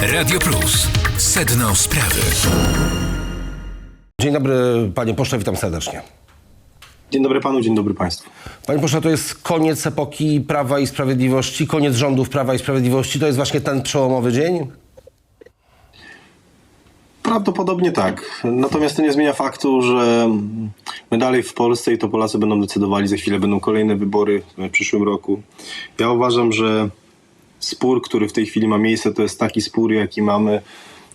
Radio Plus. Sedno sprawy. Dzień dobry, panie pośle, witam serdecznie. Dzień dobry panu, dzień dobry państwu. Panie pośle, to jest koniec epoki Prawa i Sprawiedliwości, koniec rządów Prawa i Sprawiedliwości. To jest właśnie ten przełomowy dzień? Prawdopodobnie tak. Natomiast to nie zmienia faktu, że my dalej w Polsce i to Polacy będą decydowali, za chwilę będą kolejne wybory w przyszłym roku. Ja uważam, że spór, który w tej chwili ma miejsce, to jest taki spór, jaki mamy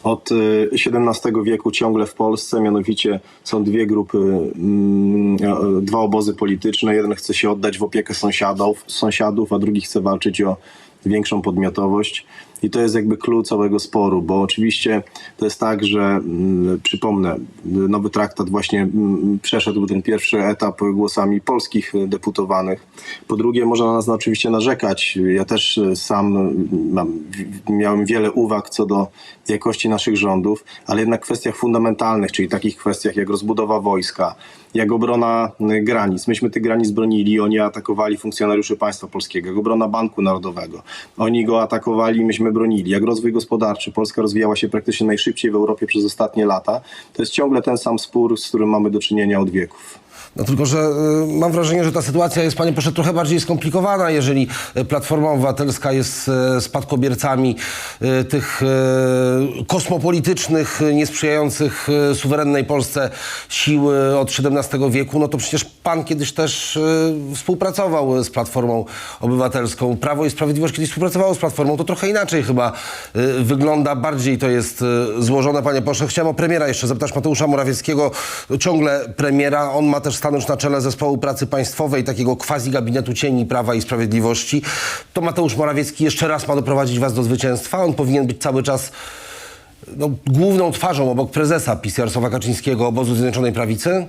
od XVII wieku ciągle w Polsce, mianowicie są dwie grupy, mm, e, dwa obozy polityczne. Jeden chce się oddać w opiekę sąsiadów, sąsiadów, a drugi chce walczyć o większą podmiotowość. I to jest jakby klucz całego sporu, bo oczywiście to jest tak, że mm, przypomnę, nowy traktat właśnie mm, przeszedł ten pierwszy etap głosami polskich deputowanych. Po drugie, można na nas oczywiście narzekać. Ja też e, sam mm, mam, miałem wiele uwag co do jakości naszych rządów, ale jednak w kwestiach fundamentalnych, czyli takich kwestiach jak rozbudowa wojska, jak obrona y, granic. Myśmy tych granic bronili, oni atakowali funkcjonariuszy państwa polskiego, jak obrona Banku Narodowego. Oni go atakowali, myśmy bronili. Jak rozwój gospodarczy. Polska rozwijała się praktycznie najszybciej w Europie przez ostatnie lata. To jest ciągle ten sam spór, z którym mamy do czynienia od wieków. No tylko, że y, mam wrażenie, że ta sytuacja jest, panie pośle, trochę bardziej skomplikowana, jeżeli y, Platforma Obywatelska jest y, spadkobiercami tych kosmopolitycznych, niesprzyjających suwerennej Polsce sił od XVII wieku, no to przecież pan kiedyś też współpracował z Platformą Obywatelską. Prawo i Sprawiedliwość kiedyś współpracowało z Platformą. To trochę inaczej chyba wygląda, bardziej to jest złożone, panie pośle. Chciałem o premiera jeszcze zapytać Mateusza Morawieckiego. Ciągle premiera, on ma też stanąć na czele zespołu pracy państwowej, takiego quasi gabinetu cieni Prawa i Sprawiedliwości. To Mateusz Morawiecki jeszcze raz ma doprowadzić was do zwycięstwa. On powinien być cały czas no, główną twarzą obok prezesa PiS Jarosława Kaczyńskiego obozu Zjednoczonej Prawicy.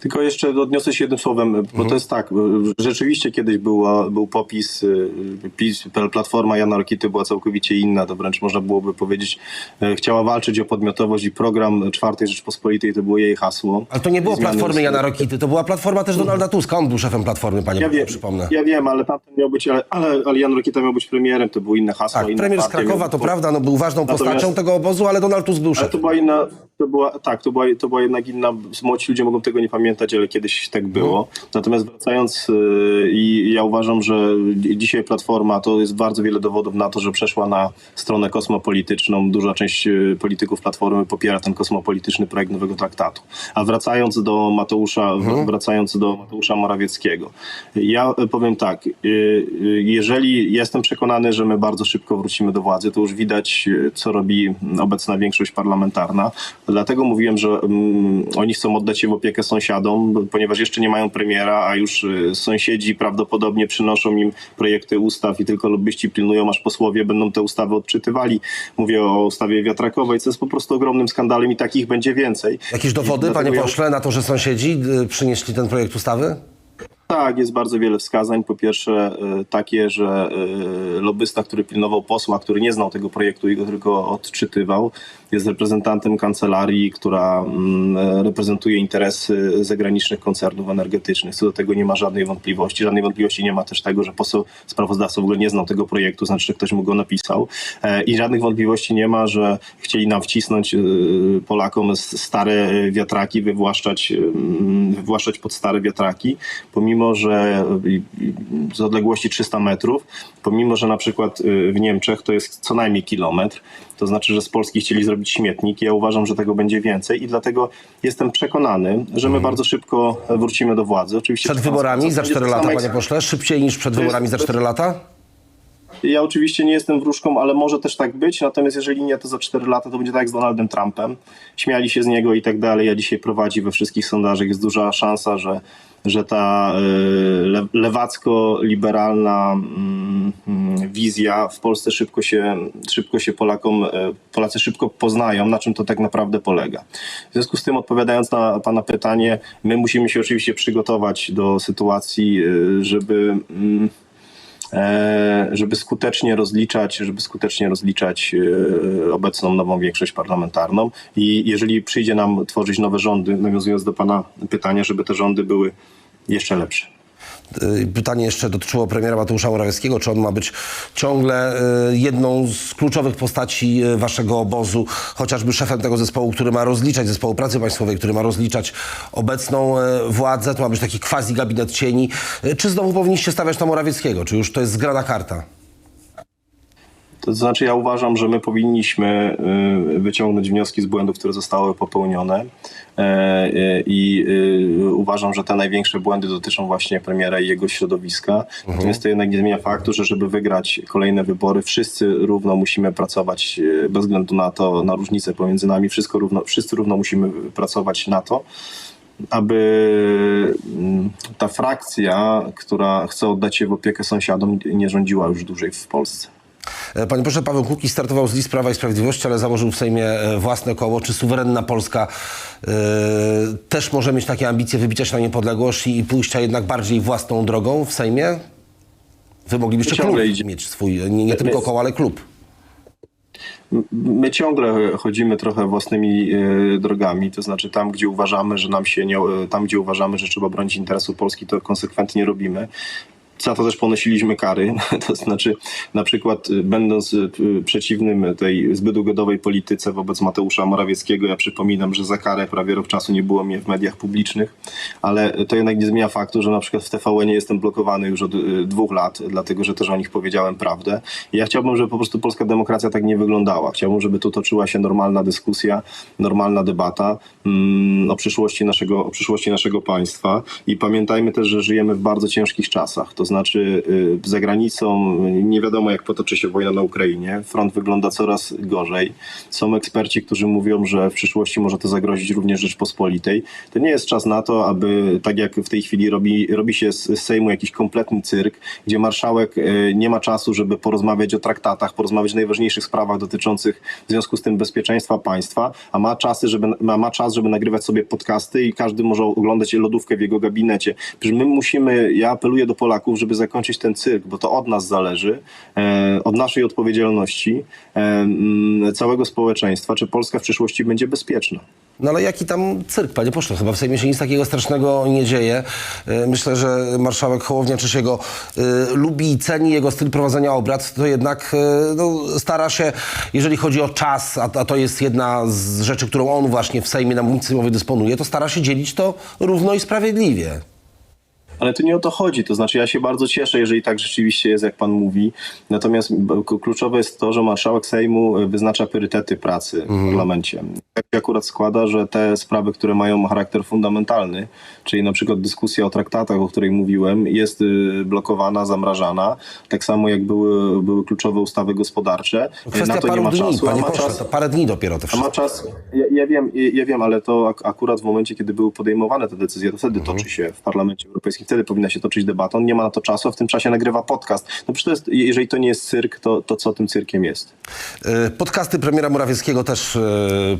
Tylko jeszcze odniosę się jednym słowem, bo to jest tak, rzeczywiście kiedyś była, był popis, y, PiS, Platforma Jana Rokity była całkowicie inna, to wręcz można byłoby powiedzieć, e, chciała walczyć o podmiotowość i program Czwartej Rzeczpospolitej to było jej hasło. Ale to nie było Zmiany Platformy. Jana Rokity, to była Platforma też Donalda Tuska. On był szefem Platformy, panie Ja wiem, przypomnę. ja wiem, ale tamten miał być, ale, ale, ale Jan Rokita miał być premierem, to było inne hasło. Tak, inna premier z Krakowa, to prawda, no, był ważną Natomiast- postacią tego obozu, ale Donald Tusk był Ale to szefem. była inna, to była, tak, to była, to była jednak inna, młodzi ludzie mogą tego nie pamiętać, ale kiedyś tak było. Natomiast wracając, yy, i ja uważam, że dzisiaj Platforma, to jest bardzo wiele dowodów na to, że przeszła na stronę kosmopolityczną. Duża część yy, polityków Platformy popiera ten kosmopolityczny projekt nowego traktatu. A wracając do Mateusza, wracając do Mateusza Morawieckiego. Ja y, powiem tak, y, y, jeżeli jestem przekonany, że my bardzo szybko wrócimy do władzy, to już widać, y, co robi obecna większość parlamentarna. Dlatego mówiłem, że mm, oni chcą oddać się w opiekę sąsiadom, bo- ponieważ jeszcze nie mają premiera, a już y, sąsiedzi prawdopodobnie przynoszą im projekty ustaw i tylko lobbyści pilnują, aż posłowie będą te ustawy odczytywali. Mówię o ustawie wiatrakowej, co jest po prostu ogromnym skandalem i takich będzie więcej. Jakieś dowody, panie ja- pośle, na to, że sąsiedzi y, przynieśli ten projekt ustawy? Tak, jest bardzo wiele wskazań. Po pierwsze y, takie, że lobbysta, który pilnował posła, który nie znał tego projektu i go tylko odczytywał, jest reprezentantem kancelarii, która mm, e, reprezentuje interesy zagranicznych koncernów energetycznych. Co do tego nie ma żadnej wątpliwości. Żadnej wątpliwości nie ma też tego, że poseł sprawozdawca w ogóle nie znał tego projektu, znaczy, że ktoś mu go napisał. E, I żadnych wątpliwości nie ma, że chcieli nam wcisnąć y, Polakom stare wiatraki, wywłaszczać, y, wywłaszczać pod stare wiatraki, pomimo, że z odległości 300 metrów, pomimo, że na przykład w Niemczech to jest co najmniej kilometr, to znaczy, że z Polski chcieli zrobić śmietnik. Ja uważam, że tego będzie więcej i dlatego jestem przekonany, że my bardzo szybko wrócimy do władzy. Oczywiście Przed wyborami za będzie 4 to lata, panie pośle? Szybciej niż przed wyborami za to jest- 4 lata? Ja oczywiście nie jestem wróżką, ale może też tak być. Natomiast jeżeli nie, to za 4 lata to będzie tak jak z Donaldem Trumpem. Śmiali się z niego i tak dalej. A dzisiaj prowadzi we wszystkich sondażach. Jest duża szansa, że, że ta y, le, lewacko-liberalna mm, mm, wizja w Polsce szybko się, szybko się Polakom, y, Polacy szybko poznają, na czym to tak naprawdę polega. W związku z tym, odpowiadając na Pana pytanie, my musimy się oczywiście przygotować do sytuacji, y, żeby. E, żeby skutecznie rozliczać, żeby skutecznie rozliczać e, obecną nową większość parlamentarną i jeżeli przyjdzie nam tworzyć nowe rządy, nawiązując do pana pytania, żeby te rządy były jeszcze lepsze. Y, Pytanie jeszcze dotyczyło premiera Mateusza Morawieckiego. Czy on ma być ciągle y, jedną z kluczowych postaci y, waszego obozu, chociażby szefem tego zespołu, który ma rozliczać, zespołu pracy państwowej, który ma rozliczać obecną władzę? To ma być taki quasi gabinet cieni. Czy znowu powinniście stawiać na Morawieckiego? Czy już to jest zgrana karta? To znaczy, ja uważam, że my powinniśmy y, wyciągnąć wnioski z błędów, które zostały popełnione. E, I y, uważam, że te największe błędy dotyczą właśnie premiera i jego środowiska. Natomiast to jednak nie zmienia faktu, że żeby wygrać kolejne wybory, wszyscy równo musimy pracować e, bez względu na to, na różnice pomiędzy nami, wszystko równo, wszyscy równo musimy pracować na to, aby mm, ta frakcja, która chce oddać się w opiekę sąsiadom, nie rządziła już dłużej w Polsce. E, Panie proszę, Paweł Kukiz startował z list Prawa i Sprawiedliwości, ale założył w Sejmie e, własne koło. Czy suwerenna Polska e, też może mieć takie ambicje wybicia się na niepodległość i pójścia jednak bardziej własną drogą w Sejmie? Wy moglibyście klub idzie. mieć swój, nie, nie tylko koło, ale klub. My ciągle chodzimy trochę własnymi drogami, to znaczy tam, gdzie uważamy, że nam się nie, tam, gdzie uważamy, że trzeba bronić interesu Polski, to konsekwentnie robimy. Za to też ponosiliśmy kary, to znaczy na przykład y, będąc y, y, przeciwnym tej zbyt ugodowej polityce wobec Mateusza Morawieckiego, ja przypominam, że za karę prawie rok czasu nie było mnie w mediach publicznych, ale to jednak nie zmienia faktu, że na przykład w TVN nie jestem blokowany już od dwóch lat, dlatego że też o nich powiedziałem prawdę. Ja chciałbym, żeby po prostu polska demokracja tak nie wyglądała. Chciałbym, żeby tu toczyła się normalna dyskusja, normalna debata mm, o, przyszłości naszego, o przyszłości naszego państwa. I pamiętajmy też, że żyjemy w bardzo ciężkich czasach. To znaczy y, za granicą nie wiadomo, jak potoczy się wojna na Ukrainie. Front wygląda coraz gorzej. Są eksperci, którzy mówią, że w przyszłości może to zagrozić również Rzeczpospolitej. To nie jest czas na to, aby tak jak w tej chwili robi, robi się z z Sejmu jakiś kompletny cyrk, gdzie marszałek y, nie ma czasu, żeby porozmawiać o traktatach, porozmawiać o najważniejszych sprawach dotyczących w związku z tym bezpieczeństwa państwa, a ma, czasy, żeby, ma, ma czas, żeby nagrywać sobie podcasty i każdy może oglądać lodówkę w jego gabinecie. Przecież my musimy, ja apeluję do Polaków, żeby zakończyć ten cyrk, bo to od nas zależy, e, od naszej odpowiedzialności, e, całego społeczeństwa, czy Polska w przyszłości będzie bezpieczna. No ale jaki tam cyrk, panie pośle? Chyba w Sejmie się nic takiego strasznego nie dzieje. E, Myślę, że marszałek Hołownia Czesiego e, lubi i ceni jego styl prowadzenia obrad, to jednak e, no, stara się, jeżeli chodzi o czas, a, a to jest jedna z rzeczy, którą on właśnie w Sejmie na mównicy sejmowej dysponuje, to stara się dzielić to równo i sprawiedliwie. Ale tu nie o to chodzi. To znaczy, ja się bardzo cieszę, jeżeli tak rzeczywiście jest, jak pan mówi. Natomiast kluczowe jest to, że marszałek Sejmu y, wyznacza priorytety pracy w parlamencie. Tak się akurat składa, że te sprawy, które mają charakter fundamentalny, czyli na przykład dyskusja o traktatach, o której mówiłem, jest y, blokowana, zamrażana. Tak samo jak były, były kluczowe ustawy gospodarcze. Y, Kwestia na to nie ma dni, czasu. panie ma pośle, czas- to parę dni dopiero a wszystko. ma czas, ja, ja wiem, ja, ja wiem, ale to ak- akurat w momencie, kiedy były podejmowane te decyzje, to wtedy Mhm. toczy się w Parlamencie Europejskim, wtedy powinna się toczyć debata. On nie ma na to czasu, a w tym czasie nagrywa podcast. No przecież to jest, jeżeli to nie jest cyrk, to, to co tym cyrkiem jest? E, Podcasty premiera Morawieckiego też, e,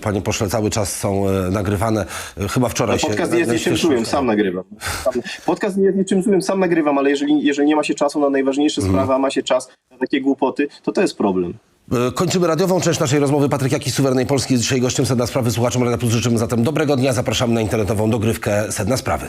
panie pośle, cały czas są e, nagrywane. Chyba wczoraj się... Podcast nie jest niczym złym, sam nagrywam. Sam, podcast nie jest niczym złym, sam nagrywam, ale jeżeli, jeżeli nie ma się czasu na najważniejsze Mhm. sprawy, a ma się czas na takie głupoty, to to jest problem. Kończymy radiową część naszej rozmowy. Patryk Jaki, Suwerennej Polski jest dzisiaj gościem Sedna Sprawy. Słuchaczom Radia Plus życzymy zatem dobrego dnia. Zapraszamy na internetową dogrywkę Sedna Sprawy.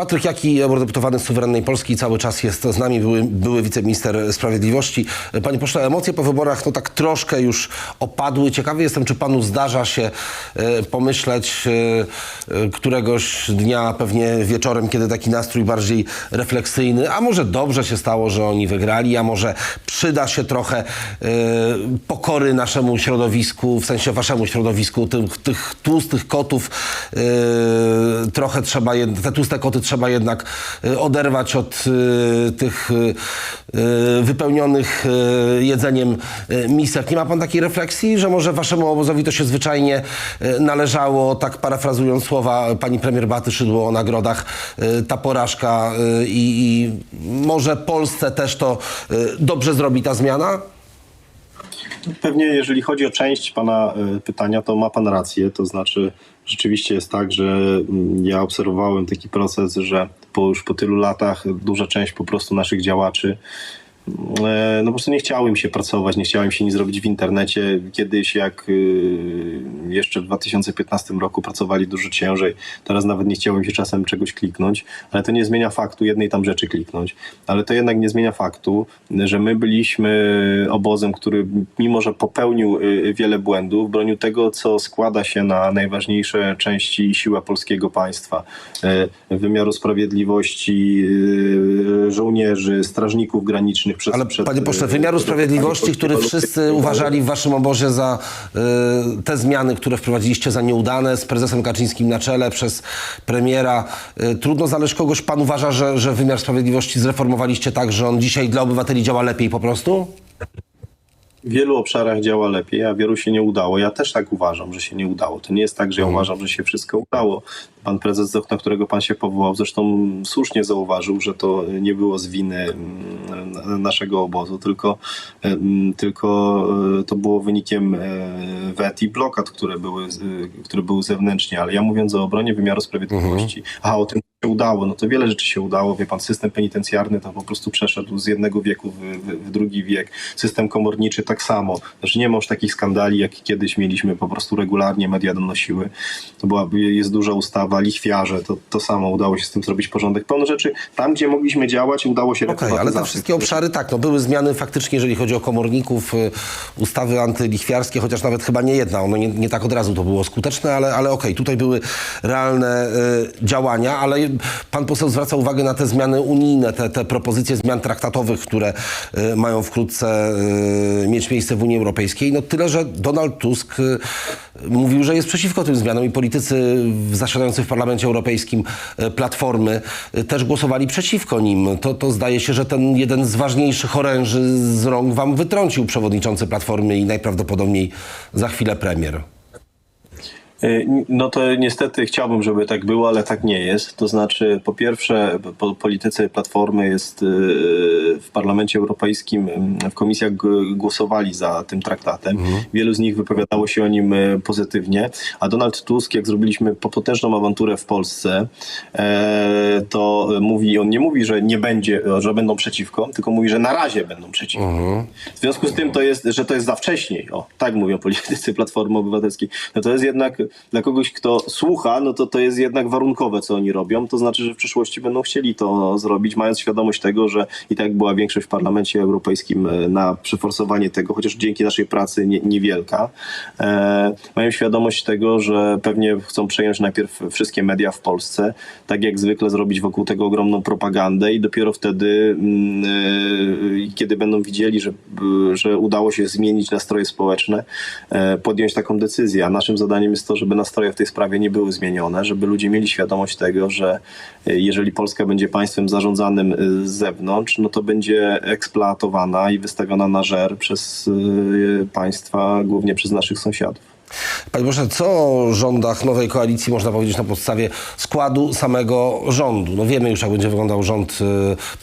Patryk Jaki, eurodeputowany z Suwerennej Polski, cały czas jest z nami, były, były wiceminister sprawiedliwości. Panie pośle, emocje po wyborach no tak troszkę już opadły. Ciekawy jestem, czy panu zdarza się e, pomyśleć e, któregoś dnia, pewnie wieczorem, kiedy taki nastrój bardziej refleksyjny, a może dobrze się stało, że oni wygrali, a może przyda się trochę e, pokory naszemu środowisku, w sensie waszemu środowisku, tych, tych tłustych kotów trochę trzeba, te tłuste koty trzeba jednak e, oderwać od e, tych e, wypełnionych jedzeniem misek. Nie ma pan takiej refleksji, że może waszemu obozowi to się zwyczajnie należało, tak parafrazując słowa pani premier Baty Szydło o nagrodach, ta porażka i, i może Polsce też to dobrze zrobi ta zmiana? Pewnie jeżeli chodzi o część pana y, pytania, to ma pan rację. To znaczy, rzeczywiście jest tak, że mm, ja obserwowałem taki proces, że po już po tylu latach duża część po prostu naszych działaczy E, No po prostu nie chciałem się pracować, nie chciałem się nic zrobić w internecie. Kiedyś jak y, jeszcze w 2015 roku pracowali dużo ciężej, teraz nawet nie chciałem się czasem czegoś kliknąć, ale to nie zmienia faktu jednej tam rzeczy kliknąć. Ale to jednak nie zmienia faktu, że my byliśmy obozem, który mimo, że popełnił y, wiele błędów, bronił tego, co składa się na najważniejsze części siła polskiego państwa. E, Wymiaru sprawiedliwości, y, żołnierzy, strażników granicznych. Przed, Ale przed, panie pośle, y, wymiaru sprawiedliwości, który wszyscy uważali w waszym obozie za y, te zmiany, które wprowadziliście za nieudane, z prezesem Kaczyńskim na czele, przez premiera. Y, trudno znaleźć kogoś, pan uważa, że, że wymiar sprawiedliwości zreformowaliście tak, że on dzisiaj dla obywateli działa lepiej po prostu? W wielu obszarach działa lepiej, a wielu się nie udało. Ja też tak uważam, że się nie udało. To nie jest tak, że ja uważam, że się wszystko udało. Pan prezes, na którego pan się powołał, zresztą słusznie zauważył, że to nie było z winy mm, naszego obozu, tylko, tylko e, to było wynikiem e, wet i blokad, które były, e, które były zewnętrznie. Ale ja mówiąc o obronie wymiaru sprawiedliwości, a o tym udało, no to wiele rzeczy się udało. Wie pan, system penitencjarny to po prostu przeszedł z jednego wieku w, w, w drugi wiek. System komorniczy tak samo. Znaczy nie ma już takich skandali, jak kiedyś mieliśmy po prostu regularnie, media donosiły. To była, jest duża ustawa, lichwiarze, to, to samo udało się z tym zrobić porządek. Pełno rzeczy, tam gdzie mogliśmy działać, udało się Okej, ale te wszystkie obszary tak, no były zmiany faktycznie, jeżeli chodzi o komorników, y, ustawy antylichwiarskie, chociaż nawet chyba nie jedna, ono nie, nie tak od razu to było skuteczne, ale, ale okej, tutaj były realne y, działania, ale pan poseł zwraca uwagę na te zmiany unijne, te, te propozycje zmian traktatowych, które y, mają wkrótce y, mieć miejsce w Unii Europejskiej. No tyle, że Donald Tusk y, mówił, że jest przeciwko tym zmianom i politycy zasiadający w Parlamencie Europejskim Platformy też głosowali przeciwko nim. To, to zdaje się, że ten jeden z ważniejszych oręży z rąk wam wytrącił przewodniczący Platformy i najprawdopodobniej za chwilę premier. Y, No to niestety chciałbym, żeby tak było, ale tak nie jest. To znaczy, po pierwsze, po polityce Platformy jest y, w Parlamencie Europejskim, w komisjach głosowali za tym traktatem. Wielu z nich wypowiadało się o nim y, pozytywnie, a Donald Tusk, jak zrobiliśmy po- potężną awanturę w Polsce, e, to mówi, on nie mówi, że nie będzie, że będą przeciwko, tylko mówi, że na razie będą przeciwko. W związku z tym to jest, że to jest za wcześniej. O, tak mówią politycy Platformy Obywatelskiej. No to jest jednak dla kogoś, kto słucha, no to to jest jednak warunkowe, co oni robią. To znaczy, że w przyszłości będą chcieli to zrobić, mając świadomość tego, że i tak była większość w Parlamencie Europejskim e, na przeforsowanie tego, chociaż dzięki naszej pracy nie, niewielka. E, mają świadomość tego, że pewnie chcą przejąć najpierw wszystkie media w Polsce, tak jak zwykle zrobić wokół tego ogromną propagandę i dopiero wtedy, mm, e, kiedy będą widzieli, że, że udało się zmienić nastroje społeczne, e, podjąć taką decyzję. A naszym zadaniem jest to, żeby nastroje w tej sprawie nie były zmienione, żeby ludzie mieli świadomość tego, że e, jeżeli Polska będzie państwem zarządzanym e, z zewnątrz, no to będzie eksploatowana i wystawiona na żer przez e, państwa, głównie przez naszych sąsiadów. Panie Boże, co o rządach nowej koalicji można powiedzieć na podstawie składu samego rządu? No wiemy już, jak będzie wyglądał rząd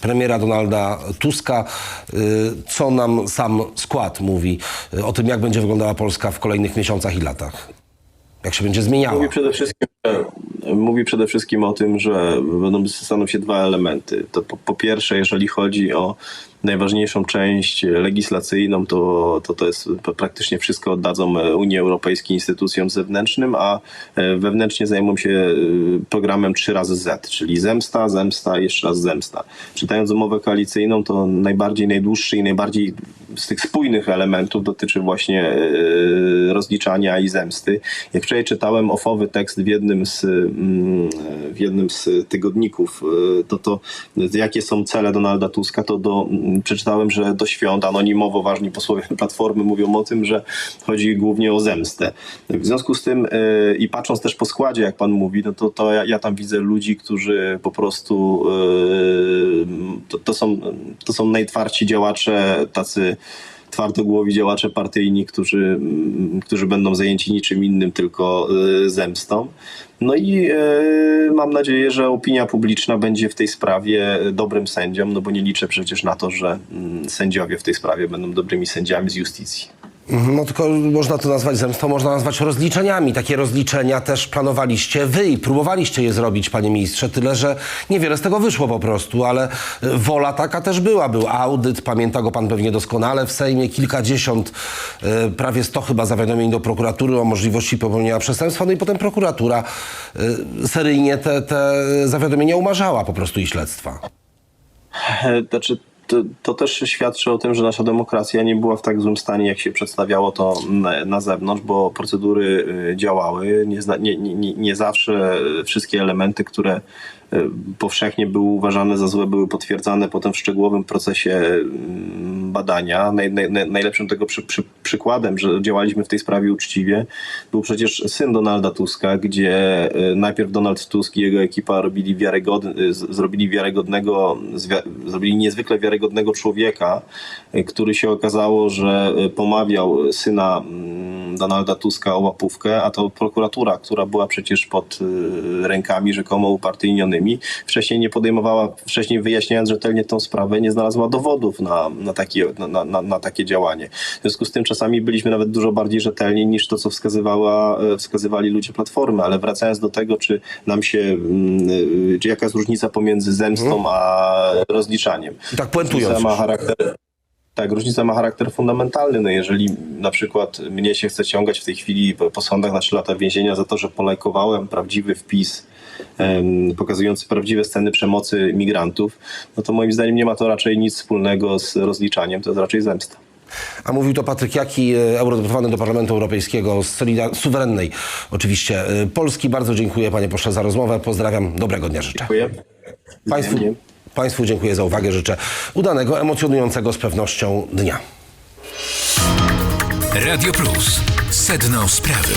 premiera Donalda Tuska. Co nam sam skład mówi o tym, jak będzie wyglądała Polska w kolejnych miesiącach i latach? Jak się będzie zmieniała? Mówi przede wszystkim, mówi przede wszystkim o tym, że będą staną się dwa elementy. To po, po pierwsze, jeżeli chodzi o najważniejszą część legislacyjną, to, to to jest praktycznie wszystko oddadzą e, Unii Europejskiej instytucjom zewnętrznym, a e, wewnętrznie zajmą się e, programem 3 razy Z, czyli zemsta, zemsta, jeszcze raz zemsta. Czytając umowę koalicyjną, to najbardziej, najdłuższy i najbardziej z tych spójnych elementów dotyczy właśnie rozliczania i zemsty. Jak wczoraj czytałem ofowy tekst w jednym z, mm, w jednym z tygodników, to to jakie są cele Donalda Tuska, to do, mm, przeczytałem, że do świąt anonimowo ważni posłowie Platformy mówią o tym, że chodzi głównie o zemstę. W związku z tym e, i patrząc też po składzie, jak pan mówi, no to, to ja, ja tam widzę ludzi, którzy po prostu e, to, to, są, to są najtwardsi działacze, tacy twardogłowi działacze partyjni, którzy, mm, którzy będą zajęci niczym innym, tylko y, zemstą. No i y, mam nadzieję, że opinia publiczna będzie w tej sprawie dobrym sędzią, no bo nie liczę przecież na to, że mm, sędziowie w tej sprawie będą dobrymi sędziami z justycji. No tylko można to nazwać zemstą, można nazwać rozliczeniami. Takie rozliczenia też planowaliście wy i próbowaliście je zrobić, panie ministrze, tyle że niewiele z tego wyszło po prostu, ale e, wola taka też była. Był audyt, pamięta go pan pewnie doskonale, w Sejmie kilkadziesiąt, e, prawie sto chyba zawiadomień do prokuratury o możliwości popełnienia przestępstwa, no i potem prokuratura e, seryjnie te, te zawiadomienia umarzała po prostu i śledztwa. Znaczy, to, to też świadczy o tym, że nasza demokracja nie była w tak złym stanie, jak się przedstawiało to na, na zewnątrz, bo procedury y, działały. Nie, nie, nie, nie zawsze wszystkie elementy, które powszechnie były uważane za złe, były potwierdzane potem w szczegółowym procesie mm, badania. Naj, naj, naj- najlepszym tego przy, przy, przykładem, że działaliśmy w tej sprawie uczciwie, był przecież syn Donalda Tuska, gdzie y, najpierw Donald Tusk i jego ekipa robili wiarygodny, z- zrobili wiarygodnego, zrobili niezwykle wiarygodnego człowieka, y, który się okazało, że y, pomawiał syna mm, Donalda Tuska o łapówkę, a to prokuratura, która była przecież pod y, rękami rzekomo upartyjnionymi, wcześniej nie podejmowała, wcześniej wyjaśniając rzetelnie tą sprawę, nie znalazła dowodów na, na, takie, na, na, na takie działanie. W związku z tym czasami byliśmy nawet dużo bardziej rzetelni niż to, co wskazywała, e, wskazywali ludzie Platformy, ale wracając do tego, czy nam się, mm, y, czy jaka jest różnica pomiędzy zemstą a rozliczaniem. Tak puentując ma charakter, tak, różnica ma charakter fundamentalny. No jeżeli na przykład mnie się chce ciągać w tej chwili po sądach na 3 lata więzienia za to, że polajkowałem prawdziwy wpis em, pokazujący prawdziwe sceny przemocy migrantów, no to moim zdaniem nie ma to raczej nic wspólnego z rozliczaniem, to jest raczej zemsta. A mówił to Patryk Jaki, e, eurodeputowany do Parlamentu Europejskiego z solida- suwerennej oczywiście e, Polski. Bardzo dziękuję panie pośle za rozmowę. Pozdrawiam. Dobrego dnia życzę. Dziękuję. Państwu. Państwu dziękuję za uwagę. Życzę udanego, emocjonującego z pewnością dnia. Radio Plus. Sedno sprawy.